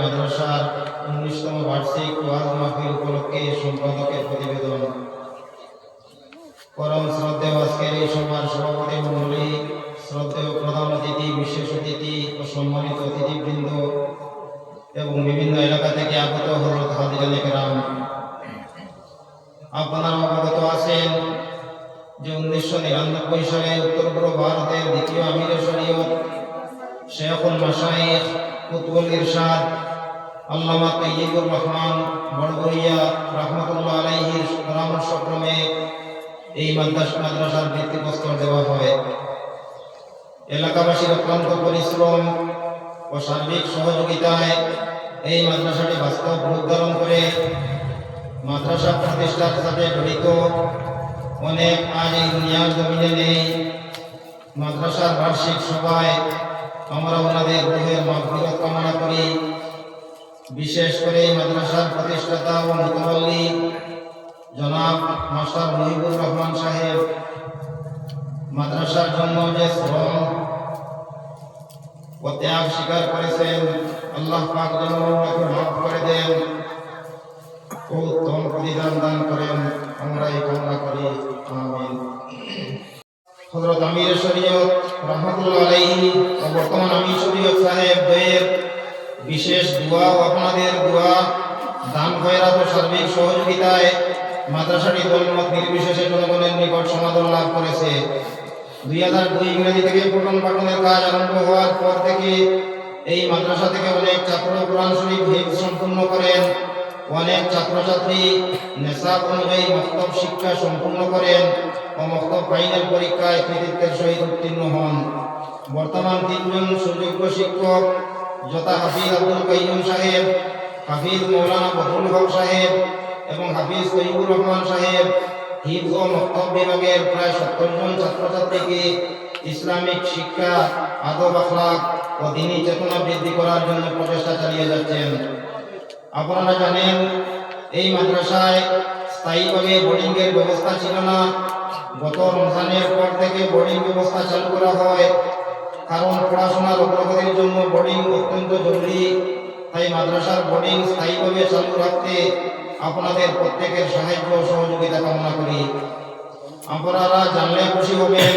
মাদ্রাসার উনিশতম বার্ষিক ওয়াজ মাহফিল উপলক্ষে সম্পাদকের প্রতিবেদন। পরম শ্রদ্ধেয় সভাপতি মণ্ডলী শ্রদ্ধেয় প্রধান অতিথি, বিশেষ অতিথি ও সম্মানিত অতিথিবৃন্দ এবং বিভিন্ন এলাকা থেকে একরাম আপনারা আছেন যে উনিশশো নিরানব্বই সালে উত্তর পূর্ব ভারতের দ্বিতীয় আমির শরীয়ত শেখুল মাসাইখ কুতুবুল ইরশাদ, আল্লামা তৈয়বুর রহমান বড়গড়িয়া রহমতুল্লাহ আলাইহির পরামর্শক্রমে এই মাদ্রাসা মাদ্রাসার ভিত্তিপ্রস্তর দেওয়া হয়। এলাকাবাসীর অত্যন্ত পরিশ্রম ও সার্বিক সহযোগিতায় এই মাদ্রাসাটি বাস্তব রূপ ধারণ করে মাদ্রাসা প্রতিষ্ঠার সাথে জড়িত অনেক আজ এই দুনিয়ার জমিনে নেই। মাদ্রাসার বার্ষিক সভায় আমরা ওনাদের রুহের মাগফিরত কামনা করি। বিশেষ করে মাদ্রাসার প্রতিষ্ঠাতা ও মুতবল্লী জনাব মাস্টার মহিবুর রহমান সাহেব। মাদ্রাসার জন্য যে শ্রম ও ত্যাগ স্বীকার করেছেন, আল্লাহ পাক যেন ওনাকে মাফ করে দেন ও উত্তম প্রতিদান দান করেন। আমরা এই কামনা করি। আমিন। হজরত আমির শরীয়ত রহমতুল্লাহ আলাইহি বর্তমান আমির শরীয়ত সাহেব দ্বয়ের বিশেষ দোয়া ও আপনাদের দোয়া, দান খয়রাত সার্বিক সহযোগিতায় মাদ্রাসাটি দলমত নির্বিশেষে জনগণের নিকট সমাদর লাভ করেছে। দুই হাজার দুই ইংরেজি থেকে পঠন কাজ আরম্ভ হওয়ার পর থেকে এই মাদ্রাসা থেকে অনেক ছাত্র কোরআন শরীফ সম্পূর্ণ করেন। অনেক ছাত্রছাত্রী নেশাব অনুযায়ী মক্তব শিক্ষা সম্পূর্ণ করেন ও মক্তব ফাইনাল পরীক্ষায় কৃতিত্বের সহিত উত্তীর্ণ হন। বর্তমান তিনজন সুযোগ্য শিক্ষক যথা হাফিজ আব্দুল কাইয়ুম সাহেব, হাফিজ মৌলানা বদরুল হক সাহেব এবং হাফিজ তৈবুর রহমান সাহেব হিফজ ও মক্তব বিভাগের প্রায় সত্তর জন ছাত্রছাত্রীকে ইসলামিক শিক্ষা আদব আখলাক ও দিনী চেতনা বৃদ্ধি করার জন্য প্রচেষ্টা চালিয়ে যাচ্ছেন। আপনারা জানেন, এই মাদ্রাসায় স্থায়ীভাবে বোর্ডিংয়ের ব্যবস্থা ছিল না। গত রমজানের পর থেকে বোর্ডিং ব্যবস্থা চালু করা হয়। কারণ পড়াশোনার অগ্রগতির জন্য বোর্ডিং অত্যন্ত জরুরি। তাই মাদ্রাসার বোর্ডিং স্থায়ীভাবে চালু রাখতে আপনাদের প্রত্যেকের সাহায্য সহযোগিতা কামনা করি। আপনারা জানলে খুশি হবেন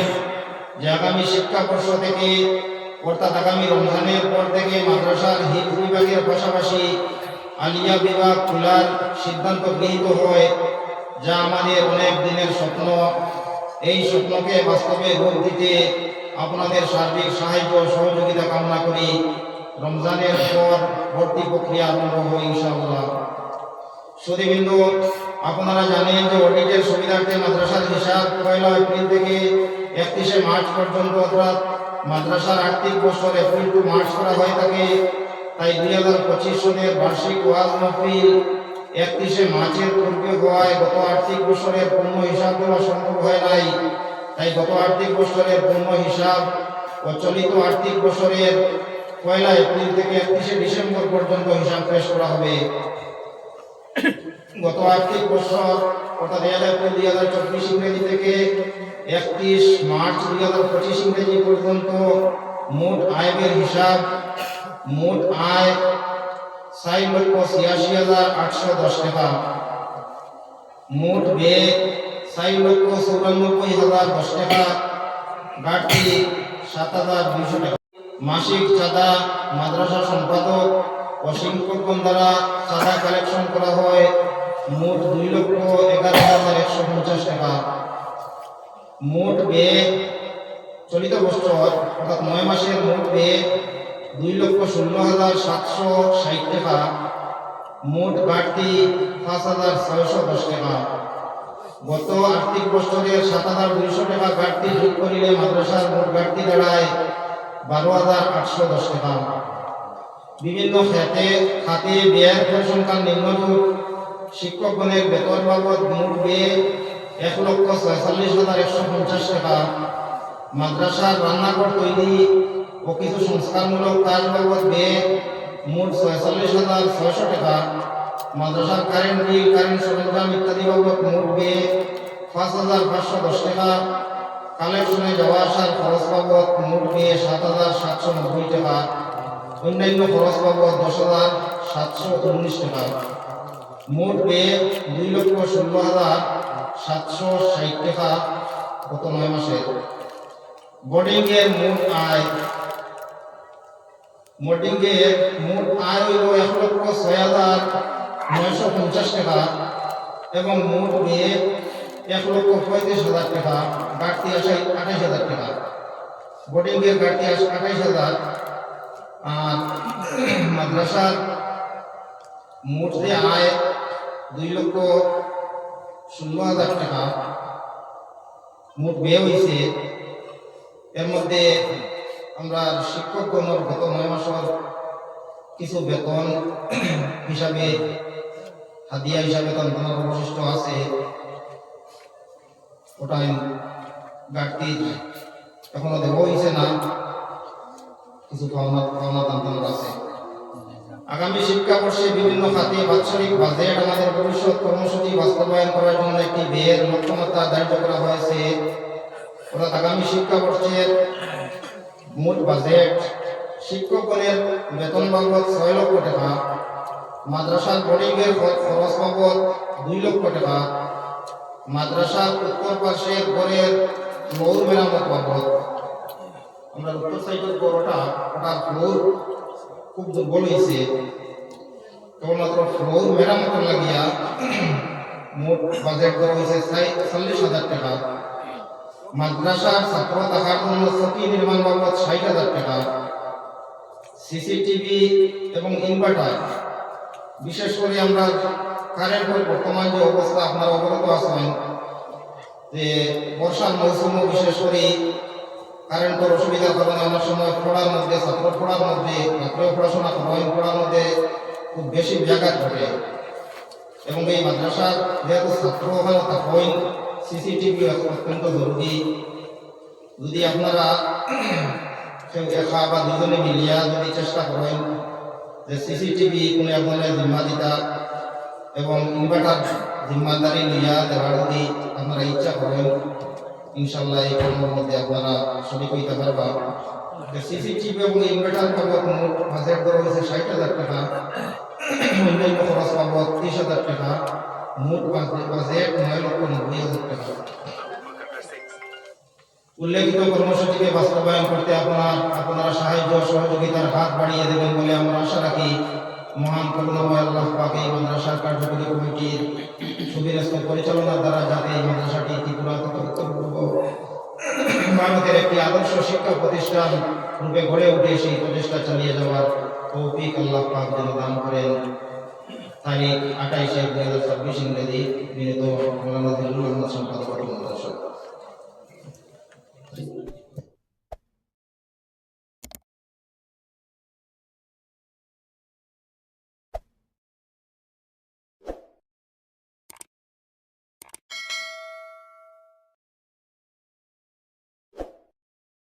যে আগামী শিক্ষাবর্ষ থেকে, অর্থাৎ আগামী রমজানের পর থেকে মাদ্রাসার হিফ বিভাগের পাশাপাশি আলিয়া বিভাগ খোলার সিদ্ধান্ত গৃহীত হয়, যা আমাদের অনেক দিনের স্বপ্ন। এই স্বপ্নকে বাস্তবে রূপ দিতে আপনাদের সার্বিক সাহায্য সহযোগিতা কামনা করি। রমজানের পর ভর্তি প্রক্রিয়া আরম্ভ হবে, ইনশাআল্লাহ। সুদীবিন্দু আপনারা জানেন যে অডিটের সুবিধার্থে মাদ্রাসার হিসাব পয়লা এপ্রিল থেকে একত্রিশে মার্চ পর্যন্ত অর্থাৎ মাদ্রাসার আর্থিক বছর এপ্রিল টু মার্চ করা হয়ে থাকে। তাই দুই হাজার পঁচিশ সনের বার্ষিক ওয়াজ মাহফিল একত্রিশে মার্চের পূর্বে হওয়ায় গত আর্থিক বছরের পূর্ণ হিসাব দেওয়া সম্ভব হয় নাই। তাই গত আর্থিক বছরের পূর্ণ হিসাব ও চলিত আর্থিক বছরের পয়লা এপ্রিল থেকে একত্রিশে ডিসেম্বর পর্যন্ত হিসাব পেশ করা হবে। গত আর্থিক বছর অর্থাৎ এক এপ্রিল দুই হাজার চব্বিশ ইংরেজি থেকে একত্রিশ মার্চ দুই হাজার পঁচিশ ইংরেজি পর্যন্ত মোট আয়ের হিসাব মোট আয় ষাট লক্ষ ছিয়াশি হাজার আটশো দশ টাকা। মোট ব্যয় ষাট লক্ষ চৌরানব্বই হাজার দশ টাকা। ঘাটতি সাত হাজার দুইশো টাকা। মাসিক চাঁদা মাদ্রাসা সম্পাদক ও শিক্ষকগণ দ্বারা চাঁদা কালেকশন করা হয়। মোট দুই লক্ষ এগারো হাজার একশো পঞ্চাশ টাকা। মোট ব্যয় চলিত বছর অর্থাৎ নয় মাসের মোট ব্যয় দুই লক্ষ ষোলো হাজার সাতশো ষাট টাকা, মোট বাড়তি পাঁচ হাজার ছয়শো দশ টাকা। গত আর্থিক বছরের সাত হাজার দুইশো টাকা ঘাটতি যোগ করিলে মাদ্রাসার মোট ঘাটতি দাঁড়ায় বারো হাজার আটশো দশ টাকা। বিভিন্ন খাতে খাতে ব্যয়ের পরিসংখ্যান নিম্নরূপ। শিক্ষকগণের বেতন বাবদ মোট ব্যয় এক লক্ষ ছয়চল্লিশ হাজার একশো পঞ্চাশ টাকা। মাদ্রাসার রান্নাঘর তৈরি কিছু সংস্কারমূলক কাজ বাবদ ব্যয় মোট ছয়চল্লিশ হাজার ছয়শো টাকা। মাদ্রাসার কারেন্ট বিল, কারেন্ট সরঞ্জাম ইত্যাদি বাবদ মোট ব্যয় পাঁচ হাজার পাঁচশো দশ টাকা। কালেকশনে যাওয়া আসার খরচ বাবদ মোট ব্যয় সাত হাজার সাতশো নব্বই টাকা। অন্যান্য খরচ বাবদ দশ হাজার সাতশো উনিশ টাকা। মোট ব্যয় দুই লক্ষ ষোলো হাজার সাতশো ষাট টাকা গত নয় মাসে। বোর্ডিংয়ের মোট আয় বোর্ডিংয়ের মোট আয় হইল এক লক্ষ ছয় হাজার নয়শো পঞ্চাশ টাকা এবং মোট ব্যয় এক লক্ষ পঁয়ত্রিশ হাজার টাকা বাড়তি আসে আঠাইশ হাজার টাকা। বোর্ডিংয়ের বাড়তি আসে আঠাইশ হাজার। আর মাদ্রাসার মোট যে আয় দুই লক্ষ ষোলো হাজার টাকা, মোট ব্যয় হয়েছে এর মধ্যে আমরা শিক্ষক শিক্ষকগণের গত নয় মাসের কিছু বেতন হিসাবে, হাদিয়া হিসাবে তন্ত্রণার অবশিষ্ট আছে। ওটাই ঘাটতি এখনও দেব হয়েছে না। কিছু পাওনা পাওনা আছে। আগামী শিক্ষাবর্ষে বিভিন্ন খাতে বাৎসরিক বাজেট আমাদের ভবিষ্যৎ কর্মসূচি বাস্তবায়ন করার জন্য একটি ব্যয়ের লক্ষ্যমাত্রা ধার্য করা হয়েছে। অর্থাৎ আগামী শিক্ষাবর্ষের মোট বাজেট, শিক্ষকগণের বেতন বাবদ ছয় লক্ষ টাকা, মাদ্রাসার বোর্ডিংয়ের খরচ বাবদ দুই লক্ষ টাকা, মাদ্রাসার উত্তর পার্শ্বের ঘরের ফ্লোর মেরামত বাবদ। আমরা উত্তর সাইডের ঘরটা ওটার ফ্লোর খুব দুর্বল হয়েছে। কেবলমাত্র ফ্লোর মেরামত লাগিয়া মোট বাজেট করা হয়েছে চল্লিশ হাজার টাকা। মাদ্রাসার ছাত্র থাকার জন্য সকি নির্মাণ বাবদ ষাট হাজার টাকা। সিসিটিভি এবং ইনভার্টার। বিশেষ করে আমরা কারেন্ট কারেন্টের বর্তমান যে অবস্থা আপনারা অবগত আছেন, যে বর্ষার মৌসুমও বিশেষ করে কারেন্টের অসুবিধার কারণে অনেক সময় পড়ার মধ্যে, ছাত্র পড়ার মধ্যে, রাত্রেও পড়াশোনা করেন পড়ার মধ্যে খুব বেশি ব্যাঘাত ঘটে। এবং এই মাদ্রাসার যেহেতু ছাত্র ওখানে থাকেন সিসিটিভি অত্যন্ত জরুরি। যদি আপনারা একা বা দুজনে মিলিয়া যদি চেষ্টা করেন যে সিসিটিভি কোনো একজনের জিম্মা দিতা এবং ইনভার্টার জিম্মাদারি লইয়া দেওয়ার যদি আপনারা ইচ্ছা করেন ইনশাল্লাহ এই কর্মের মধ্যে আপনারা শরিক হইতে পারবা। সিসিটিভি এবং ইনভার্টার বাবদ মোট বাজেট হয়েছে ষাট হাজার টাকা অন্যান্য খরচ বাবদ ত্রিশ হাজার টাকা মোট বাজেট নয় লক্ষ নব্বই হাজার টাকা উল্লেখিত কর্মসূচিকে বাস্তবায়ন করতে আপনার আপনারা সাহায্য সহযোগিতার হাত বাড়িয়ে দেবেন বলে আমরা আশা রাখি। মহান করুণাময় আল্লাহ পাক এই মাদ্রাসার কার্যকরী কমিটির সুবিরস্ত পরিচালনার দ্বারা যাতে এই মাদ্রাসাটি ত্রিপুরা তথ্যপূর্ব ভারতের একটি আদর্শ শিক্ষা প্রতিষ্ঠান রূপে গড়ে উঠে সেই প্রচেষ্টা চালিয়ে যাওয়ার তৌফিক আল্লাহ পাক যেন দান করেন। তারিখ আঠাইশ এক দুই হাজার চব্বিশ ইংরেজি বিনীত মৌলানা সম্পাদক